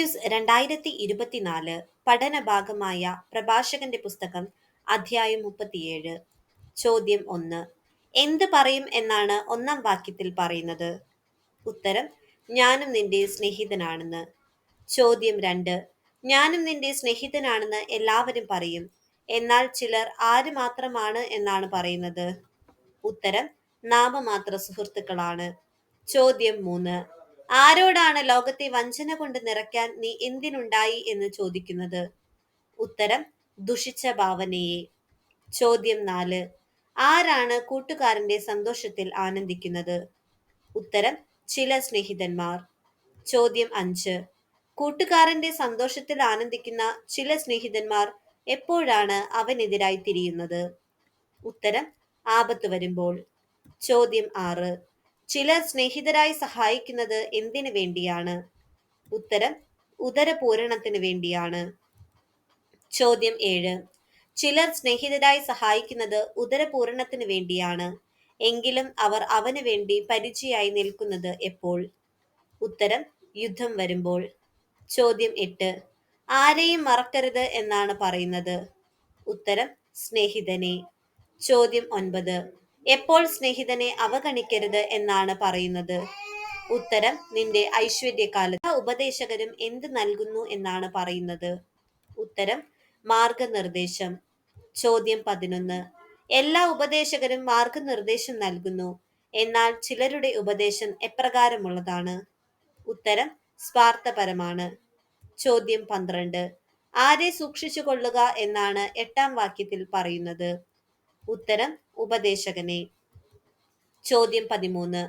Quiz രണ്ടായിരത്തി ഇരുപത്തിനാല് പഠന ഭാഗമായ പ്രഭാഷകന്റെ പുസ്തകം അധ്യായം മുപ്പത്തിയേഴ്. ചോദ്യം ഒന്ന്. എന്ത് പറയും എന്നാണ് ഒന്നാം വാക്യത്തിൽ പറയുന്നത്? ഉത്തരം ഞാനും നിന്റെ സ്നേഹിതനാണെന്ന്. ചോദ്യം രണ്ട്. ഞാനും നിന്റെ സ്നേഹിതനാണെന്ന് എല്ലാവരും പറയും. എന്നാൽ ചിലർ ആര് മാത്രമാണ് എന്നാണ് പറയുന്നത്? ഉത്തരം നാമമാത്ര സുഹൃത്തുക്കളാണ്. ചോദ്യം മൂന്ന്. ആരോടാണ് ലോകത്തെ വഞ്ചന കൊണ്ട് നിറയ്ക്കാൻ നീ എന്തിനുണ്ടായി എന്ന് ചോദിക്കുന്നത്? ഉത്തരം ദുഷിച്ച ഭാവനയെ. ചോദ്യം നാല് ആരാണ് കൂട്ടുകാരന്റെ സന്തോഷത്തിൽ ആനന്ദിക്കുന്നത്? ഉത്തരം ചില സ്നേഹിതന്മാർ. ചോദ്യം അഞ്ച് കൂട്ടുകാരന്റെ സന്തോഷത്തിൽ ആനന്ദിക്കുന്ന ചില സ്നേഹിതന്മാർ എപ്പോഴാണ് അവനെതിരായി തിരിയുന്നത്? ഉത്തരം ആപത്ത് വരുമ്പോൾ. ചോദ്യം ആറ് ചിലർ സ്നേഹിതരായി സഹായിക്കുന്നത് എന്തിനു വേണ്ടിയാണ്? ഉത്തരം ഉദരപൂരണത്തിന് വേണ്ടിയാണ്. ചോദ്യം ഏഴ്. ചിലർ സ്നേഹിതരായി സഹായിക്കുന്നത് ഉദരപൂരണത്തിന് വേണ്ടിയാണ്. എങ്കിലും അവർ അവന് വേണ്ടി പരിചയായി നിൽക്കുന്നത് എപ്പോൾ? ഉത്തരം യുദ്ധം വരുമ്പോൾ. ചോദ്യം എട്ട്. ആരെയും മറക്കരുത് എന്നാണ് പറയുന്നത്. ഉത്തരം സ്നേഹിതനെ. ചോദ്യം ഒൻപത്. എപ്പോൾ സ്നേഹിതനെ അവഗണിക്കരുത് എന്നാണ് പറയുന്നത്? ഉത്തരം നിന്റെ ഐശ്വര്യകാലത്ത് ഉപദേശകരും എന്ത് നൽകുന്നു എന്നാണ് പറയുന്നത്. ഉത്തരം മാർഗനിർദ്ദേശം. ചോദ്യം പതിനൊന്ന്. എല്ലാ ഉപദേശകരും മാർഗനിർദ്ദേശം നൽകുന്നു. എന്നാൽ ചിലരുടെ ഉപദേശം എപ്രകാരമുള്ളതാണ്? ഉത്തരം സ്വാർത്ഥപരമാണ്. ചോദ്യം പന്ത്രണ്ട്. ആരെ സൂക്ഷിച്ചു കൊള്ളുക എന്നാണ് എട്ടാം വാക്യത്തിൽ പറയുന്നത്. ഉത്തരം ഉപദേശകനെ. ചോദ്യം പതിമൂന്ന്.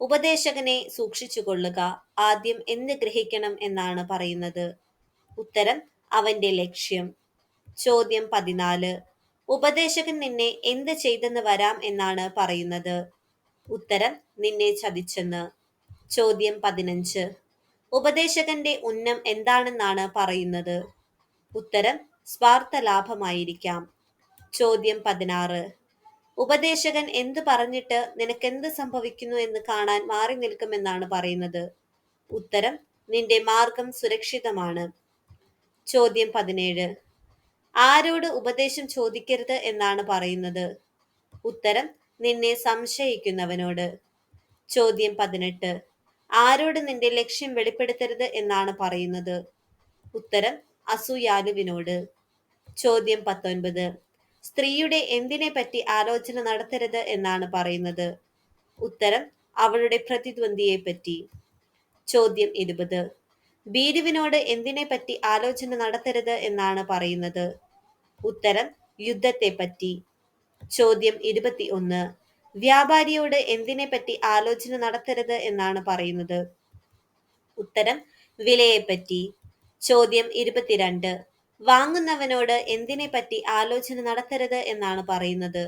ഉപദേശകനെ സൂക്ഷിച്ചുകൊള്ളുക ആദ്യം എന്ത് ഗ്രഹിക്കണം എന്നാണ് പറയുന്നത്. ഉത്തരം അവന്റെ ലക്ഷ്യം. ചോദ്യം പതിനാല്. ഉപദേശകൻ നിന്നെ എന്ത് ചെയ്തെന്ന് വരാം എന്നാണ് പറയുന്നത്. ഉത്തരം നിന്നെ ചതിച്ചെന്ന്. ചോദ്യം പതിനഞ്ച്. ഉപദേശകന്റെ ഉന്നം എന്താണെന്നാണ് പറയുന്നത്. ഉത്തരം സ്വാർത്ഥ ലാഭമായിരിക്കാം ചോദ്യം പതിനാറ്. ഉപദേശകൻ എന്ത് പറഞ്ഞിട്ട് നിനക്കെന്ത് സംഭവിക്കുന്നു എന്ന് കാണാൻ മാറി നിൽക്കുമെന്നാണ് പറയുന്നത്. ഉത്തരം നിന്റെ മാർഗം സുരക്ഷിതമാണ്. ചോദ്യം പതിനേഴ്. ആരോട് ഉപദേശം ചോദിക്കരുത് എന്നാണ് പറയുന്നത്. ഉത്തരം നിന്നെ സംശയിക്കുന്നവനോട്. ചോദ്യം പതിനെട്ട്. ആരോട് നിന്റെ ലക്ഷ്യം വെളിപ്പെടുത്തരുത് എന്നാണ് പറയുന്നത്. ഉത്തരം അസൂയാലുവിനോട്. ചോദ്യം പത്തൊൻപത്. സ്ത്രീയുടെ എന്തിനെ പറ്റി ആലോചന നടത്തരുത് എന്നാണ് പറയുന്നത്. ഉത്തരം അവളുടെ പ്രതിദ്വന്ദ്വിയെ പറ്റി. ചോദ്യം ഇരുപത്. ഭീരുവിനോട് എന്തിനെ പറ്റി ആലോചന നടത്തരുത് എന്നാണ് പറയുന്നത്. ഉത്തരം യുദ്ധത്തെ പറ്റി. ചോദ്യം ഇരുപത്തി ഒന്ന് വ്യാപാരിയോട് എന്തിനെ പറ്റി ആലോചന നടത്തരുത് എന്നാണ് പറയുന്നത്. ഉത്തരം വിലയെപ്പറ്റി. ചോദ്യം ഇരുപത്തിരണ്ട്. വാങ്ങുന്നവനോട് എന്തിനെപ്പറ്റി ആലോചന നടത്തരുത് എന്നാണ് പറയുന്നത്.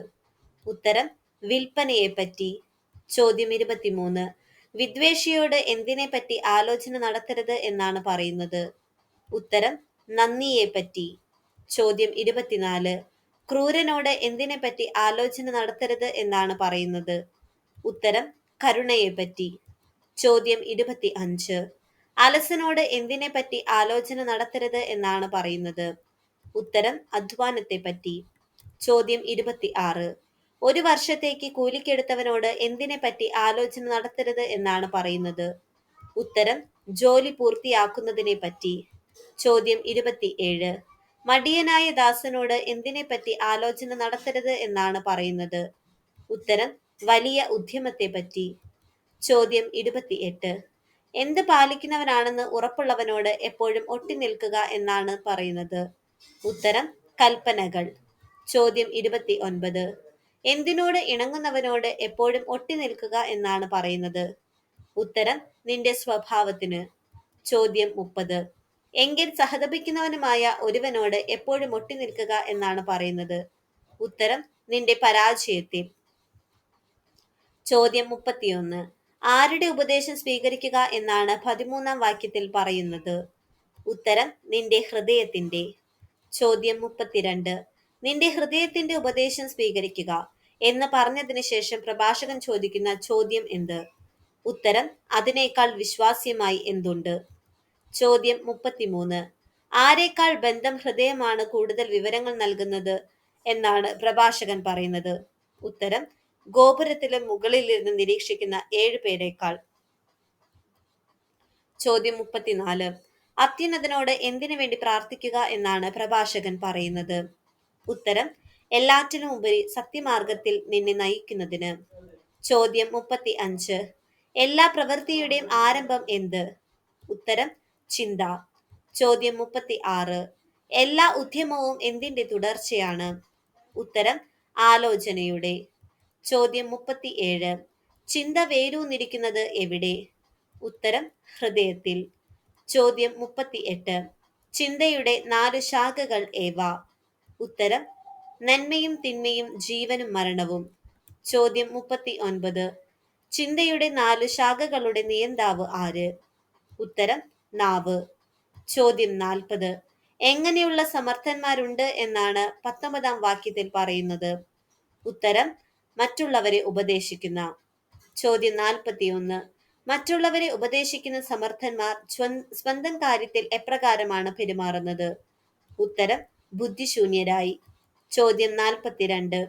ഉത്തരം വിൽപ്പനയെ പറ്റി ചോദ്യം ഇരുപത്തിമൂന്ന്. വിദ്വേഷിയോട് എന്തിനെപ്പറ്റി ആലോചന നടത്തരുത് എന്നാണ് പറയുന്നത്. ഉത്തരം നന്ദിയെ പറ്റി ചോദ്യം ഇരുപത്തിനാല്. ക്രൂരനോട് എന്തിനെപ്പറ്റി ആലോചന നടത്തരുത് എന്നാണ് പറയുന്നത്. ഉത്തരം കരുണയെപ്പറ്റി. ചോദ്യം ഇരുപത്തി അഞ്ച് അലസനോട് എന്തിനെ പറ്റി ആലോചന നടത്തരുത് എന്നാണ് പറയുന്നത്? ഉത്തരം അധ്വാനത്തെ പറ്റി ചോദ്യം ഇരുപത്തി ആറ് ഒരു വർഷത്തേക്ക് കൂലിക്കെടുത്തവനോട് എന്തിനെ പറ്റി ആലോചന നടത്തരുത് എന്നാണ് പറയുന്നത്? ഉത്തരം ജോലി പൂർത്തിയാക്കുന്നതിനെ പറ്റി ചോദ്യം ഇരുപത്തി ഏഴ് മടിയനായ ദാസനോട് എന്തിനെ പറ്റി ആലോചന നടത്തരുത് എന്നാണ് പറയുന്നത്? ഉത്തരം വലിയ ഉദ്യമത്തെ പറ്റി ചോദ്യം ഇരുപത്തിയെട്ട്. എന്ത് പാലിക്കുന്നവനാണെന്ന് ഉറപ്പുള്ളവനോട് എപ്പോഴും ഒട്ടിനിൽക്കുക എന്നാണ് പറയുന്നത്. ഉത്തരം കൽപ്പനകൾ. ചോദ്യം ഇരുപത്തി ഒൻപത് എന്തിനോട് ഇണങ്ങുന്നവനോട് എപ്പോഴും ഒട്ടിനിൽക്കുക എന്നാണ് പറയുന്നത്? ഉത്തരം നിന്റെ സ്വഭാവത്തിന്. ചോദ്യം മുപ്പത്. എങ്കിൽ സഹതപിക്കുന്നവനുമായ ഒരുവനോട് എപ്പോഴും ഒട്ടിനിൽക്കുക എന്നാണ് പറയുന്നത്? ഉത്തരം നിന്റെ പരാജയത്തിൽ. ചോദ്യം മുപ്പത്തിയൊന്ന്. ആരുടെ ഉപദേശം സ്വീകരിക്കുക എന്നാണ് പതിമൂന്നാം വാക്യത്തിൽ പറയുന്നത്? ഉത്തരം നിന്റെ ഹൃദയത്തിന്റെ ചോദ്യം മുപ്പത്തിരണ്ട്. നിന്റെ ഹൃദയത്തിന്റെ ഉപദേശം സ്വീകരിക്കുക എന്ന് പറഞ്ഞതിന് ശേഷം പ്രഭാഷകൻ ചോദിക്കുന്ന ചോദ്യം എന്ത്? ഉത്തരം അതിനേക്കാൾ വിശ്വാസ്യമായി എന്തുണ്ട്? ചോദ്യം മുപ്പത്തിമൂന്ന്. ആരേക്കാൾ ബന്ധം ഹൃദയമാണ് കൂടുതൽ വിവരങ്ങൾ നൽകുന്നത് എന്നാണ് പ്രഭാഷകൻ പറയുന്നത്? ഉത്തരം ഗോപുരത്തിലെ മുകളിൽ ഇരുന്ന് നിരീക്ഷിക്കുന്ന ഏഴ് പേരേക്കാൾ. ചോദ്യം മുപ്പത്തിനാല്. അത്യുന്നതനോട് എന്തിനു വേണ്ടി പ്രാർത്ഥിക്കുക എന്നാണ് പ്രഭാഷകൻ പറയുന്നത്. ഉത്തരം എല്ലാറ്റിനും ഉപരി സത്യമാർഗത്തിൽ നിന്നെ നയിക്കുന്നതിന്. ചോദ്യം മുപ്പത്തി അഞ്ച് എല്ലാ പ്രവൃത്തിയുടെയും ആരംഭം എന്ത്? ഉത്തരം ചിന്ത. ചോദ്യം മുപ്പത്തി ആറ് എല്ലാ ഉദ്യമവും എന്തിന്റെ തുടർച്ചയാണ്? ഉത്തരം ആലോചനയുടെ. ചോദ്യം മുപ്പത്തി ഏഴ് ചിന്ത വേരൂന്നിരിക്കുന്നത് എവിടെ? ഉത്തരം ഹൃദയത്തിൽ. ചോദ്യം മുപ്പത്തി എട്ട് ചിന്തയുടെ നാല് ശാഖകൾ ഏവ? ഉത്തരം നന്മയും തിന്മയും ജീവനും മരണവും. ചോദ്യം മുപ്പത്തി ഒൻപത് ചിന്തയുടെ നാല് ശാഖകളുടെ നിയന്താവ് ആര്? ഉത്തരം നാവ്. ചോദ്യം നാൽപ്പത്. എങ്ങനെയുള്ള സമർത്ഥന്മാരുണ്ട് എന്നാണ് പത്തൊമ്പതാം വാക്യത്തിൽ പറയുന്നത്. ഉത്തരം മറ്റുള്ളവരെ ഉപദേശിക്കുന്ന. ചോദ്യം നാൽപ്പത്തിയൊന്ന്. മറ്റുള്ളവരെ ഉപദേശിക്കുന്ന സമർത്ഥന്മാർ സ്വന്തം കാര്യത്തിൽ എപ്രകാരമാണ് പെരുമാറുന്നത്? ഉത്തരം ബുദ്ധിശൂന്യരായി. ചോദ്യം നാൽപ്പത്തിരണ്ട്.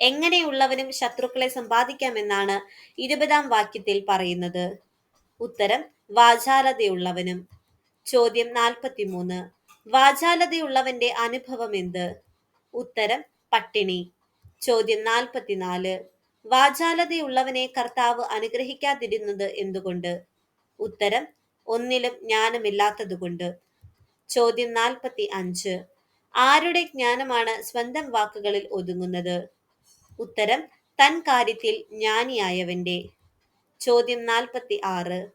എങ്ങനെയുള്ളവനും ശത്രുക്കളെ സമ്പാദിക്കാമെന്നാണ് ഇരുപതാം വാക്യത്തിൽ പറയുന്നത്. ഉത്തരം വാചാലതയുള്ളവനും. ചോദ്യം നാൽപ്പത്തിമൂന്ന്. വാചാലതയുള്ളവന്റെ അനുഭവം എന്ത്? ഉത്തരം പട്ടിണി. ചോദ്യം നാൽപ്പത്തിനാല്. വാചാലതയുള്ളവനെ കർത്താവ് അനുഗ്രഹിക്കാതിരുന്നത് എന്തുകൊണ്ട്? ഉത്തരം ഒന്നിലും ജ്ഞാനമില്ലാത്തതുകൊണ്ട്. ചോദ്യം നാൽപ്പത്തി അഞ്ച് ആരുടെ ജ്ഞാനമാണ് സ്വന്തം വാക്കുകളിൽ ഒതുങ്ങുന്നത്? ഉത്തരം തൻ കാര്യത്തിൽ ജ്ഞാനിയായവന്റെ. ചോദ്യം നാൽപ്പത്തി ആറ്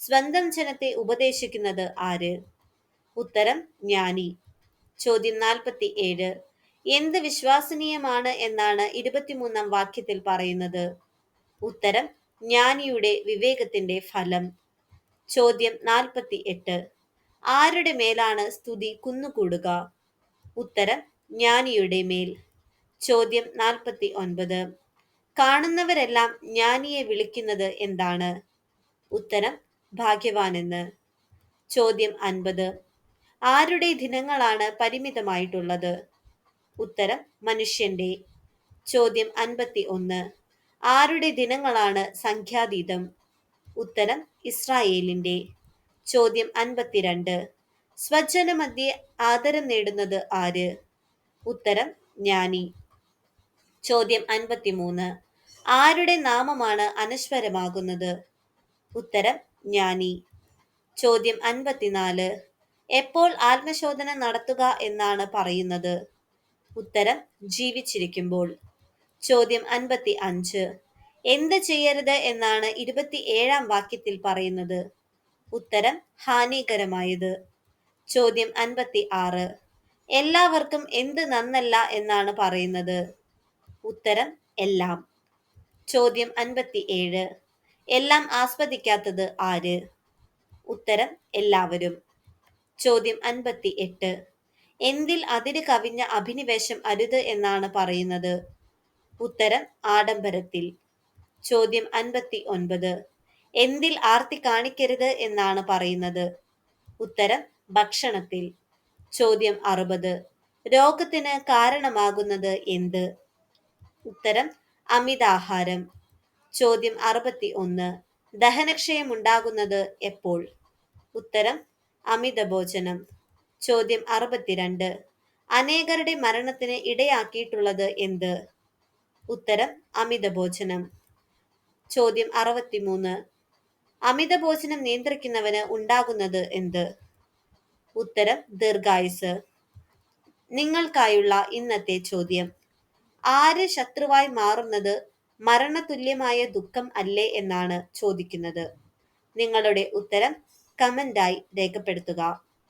സ്വന്തം ജനത്തെ ഉപദേശിക്കുന്നത് ആര്? ഉത്തരം ജ്ഞാനി. ചോദ്യം നാൽപ്പത്തി ഏഴ് എന്ത് വിശ്വാസനീയമാണ് എന്നാണ് ഇരുപത്തിമൂന്നാം വാക്യത്തിൽ പറയുന്നത്. ഉത്തരം ജ്ഞാനിയുടെ വിവേകത്തിന്റെ ഫലം. ചോദ്യം നാൽപ്പത്തി എട്ട് ആരുടെ മേലാണ് സ്തുതി കുന്നുകൂടുക? ഉത്തരം ജ്ഞാനിയുടെ മേൽ. ചോദ്യം നാൽപ്പത്തി ഒൻപത് കാണുന്നവരെല്ലാം ജ്ഞാനിയെ വിളിക്കുന്നത് എന്താണ്? ഉത്തരം ഭാഗ്യവാനെന്ന്. ചോദ്യം അൻപത്. ആരുടെ ദിനങ്ങളാണ് പരിമിതമായിട്ടുള്ളത്? ഉത്തരം മനുഷ്യന്റെ. ചോദ്യം അൻപത്തി ഒന്ന് ആരുടെ ദിനങ്ങളാണ് സംഖ്യാതീതം? ഉത്തരം ഇസ്രായേലിന്റെ. ചോദ്യം അൻപത്തിരണ്ട്. സ്വജനമധ്യേ ആദരം നേടുന്നത് ആര്? ഉത്തരം ജ്ഞാനി. ചോദ്യം അൻപത്തിമൂന്ന്. ആരുടെ നാമമാണ് അനശ്വരമാകുന്നത്? ഉത്തരം ജ്ഞാനി. ചോദ്യം അൻപത്തിനാല്. എപ്പോൾ ആത്മശോധന നടത്തുക എന്നാണ് പറയുന്നത്? ഉത്തരം ജീവിച്ചിരിക്കുമ്പോൾ. ചോദ്യം അൻപത്തി അഞ്ച് എന്ത് ചെയ്യരുത് എന്നാണ് ഇരുപത്തി ഏഴാം വാക്യത്തിൽ പറയുന്നത്. ഉത്തരം ഹാനികരമായത്. ചോദ്യം അൻപത്തി ആറ് എല്ലാവർക്കും എന്ത് നന്നല്ല എന്നാണ് പറയുന്നത്. ഉത്തരം എല്ലാം. ചോദ്യം അൻപത്തി ഏഴ് എല്ലാം ആസ്വദിക്കാത്തത് ആര്? ഉത്തരം എല്ലാവരും. ചോദ്യം അൻപത്തി എട്ട് എന്തിൽ അതിര് കവിഞ്ഞ അഭിനിവേശം അരുത് എന്നാണ് പറയുന്നത്? ഉത്തരം ആഡംബരത്തിൽ. ചോദ്യം അൻപത്തി ഒൻപത് എന്തിൽ ആർത്തി കാണിക്കരുത് എന്നാണ് പറയുന്നത്? ഉത്തരം ഭക്ഷണത്തിൽ. ചോദ്യം അറുപത്. രോഗത്തിന് കാരണമാകുന്നത് എന്ത്? ഉത്തരം അമിതാഹാരം. ചോദ്യം അറുപത്തി ഒന്ന് ദഹനക്ഷയം ഉണ്ടാകുന്നത് എപ്പോൾ? ഉത്തരം അമിതഭോജനം. ചോദ്യം അറുപത്തിരണ്ട്. അനേകരുടെ മരണത്തിന് ഇടയാക്കിയിട്ടുള്ളത് എന്ത്? ഉത്തരം അമിതഭോജനം. ചോദ്യം അറുപത്തിമൂന്ന്. അമിതഭോജനം നിയന്ത്രിക്കുന്നവന് ഉണ്ടാകുന്നത് എന്ത്? ഉത്തരം ദീർഘായുസ്. നിങ്ങൾക്കായുള്ള ഇന്നത്തെ ചോദ്യം. ആര് ശത്രുവായി മാറുന്നത് മരണതുല്യമായ ദുഃഖം അല്ലേ എന്നാണ് ചോദിക്കുന്നത്. നിങ്ങളുടെ ഉത്തരം കമന്റായി രേഖപ്പെടുത്തുക.